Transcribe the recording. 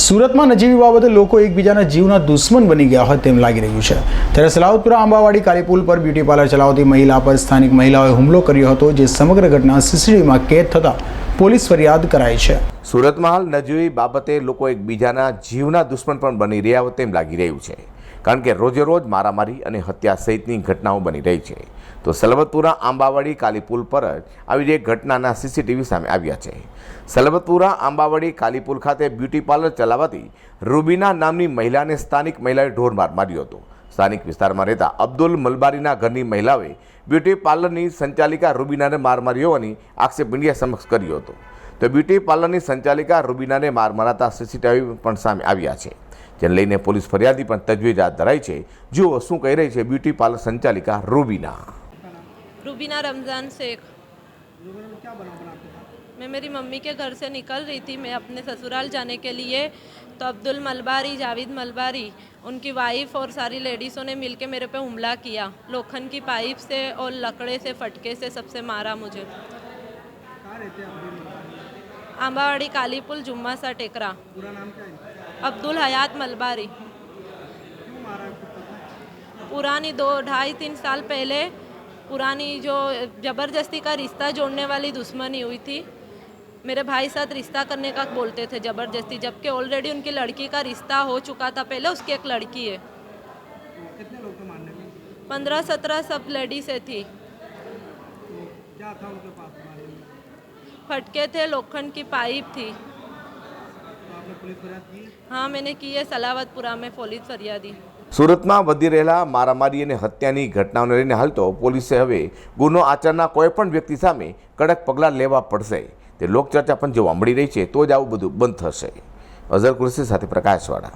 સુરતમાં નજીવી બાબતે લોકો એકબીજાના જીવના દુશ્મન બની ગયા હોય તેમ લાગી રહ્યું છે. ત્યારે સલાવતપુરા આંબાવાડી કાલીપુલ પર બ્યુટી પાર્લર ચલાવતી મહિલા પર સ્થાનિક મહિલાઓએ હુમલો કર્યો હતો, જે સમગ્ર ઘટના સીસીટીવીમાં કેદ થતાં પોલીસ ફરિયાદ કરાઈ છે. સુરતમાં હાલ નજીવી બાબતે લોકો એકબીજાના જીવના દુશ્મન પણ બની રહ્યા હોય તેમ લાગી રહ્યું છે. કારણ કે રોજે રોજ મારામારી અને હત્યા સહિતની ઘટનાઓ બની રહી છે. તો સલબતપુરા આંબાવાડી કાલીપુલ પર જ આવી એક ઘટનાના સીસીટીવી સામે આવ્યા છે. સલબતપુરા આંબાવાડી કાલીપુલ ખાતે બ્યુટી પાર્લર ચલાવતી રૂબીના નામની મહિલાને સ્થાનિક મહિલાએ ઢોરમાર માર્યો હતો. સ્થાનિક વિસ્તારમાં રહેતા અબ્દુલ મલબારીના ઘરની મહિલાએ બ્યુટી પાર્લરની સંચાલિકા રૂબીનાને માર માર્યો હોવાની આક્ષેપ મીડિયા સમક્ષ કર્યો હતો. તો બ્યુટી પાર્લરની સંચાલિકા રૂબીનાને માર મરાતા સીસીટીવી પણ સામે આવ્યા છે. જેને લઈને પોલીસ ફરિયાદી પણ તજવીજ હાથ ધરાઈ છે જુઓ શું કહી રહી છે બ્યુટી પાર્લર સંચાલિકા રૂબીના रूबीना रमज़ान शेख मैं मेरी मम्मी के घर से निकल रही थी मैं अपने ससुराल जाने के लिए तो अब्दुल मलबारी जावेद मलबारी उनकी वाइफ और सारी लेडीज़ों ने मिलके मेरे पे हमला किया लोखंड की पाइप से और लकड़े से फटके से सबसे मारा मुझे आंबावाड़ी काली पुल जुम्मा सा टेकरा अब्दुल हयात मलबारी। पुरानी दो ढाई तीन साल पहले पुरानी जो ज़बरदस्ती का रिश्ता जोड़ने वाली दुश्मनी हुई थी मेरे भाई साथ रिश्ता करने का बोलते थे ज़बरदस्ती जबकि ऑलरेडी उनकी लड़की का रिश्ता हो चुका था पहले उसकी एक लड़की है। पंद्रह सत्रह सब लेडी से थी। फटके थे लोखंड की पाइप थी। हाँ मैंने की है सलावतपुरा में पुलिस फरियादी સુરતમાં વધી રહેલા મારામારી અને હત્યાની ઘટનાઓને લઈને હાલ તો પોલીસે હવે ગુનો આચરનાર કોઈ પણ વ્યક્તિ સામે કડક પગલાં લેવા પડશે તે લોકચર્ચા પણ જોવા મળી રહી છે તો જ આવું બધું બંધ થશે અઝર કુરશી સાથે પ્રકાશવાળા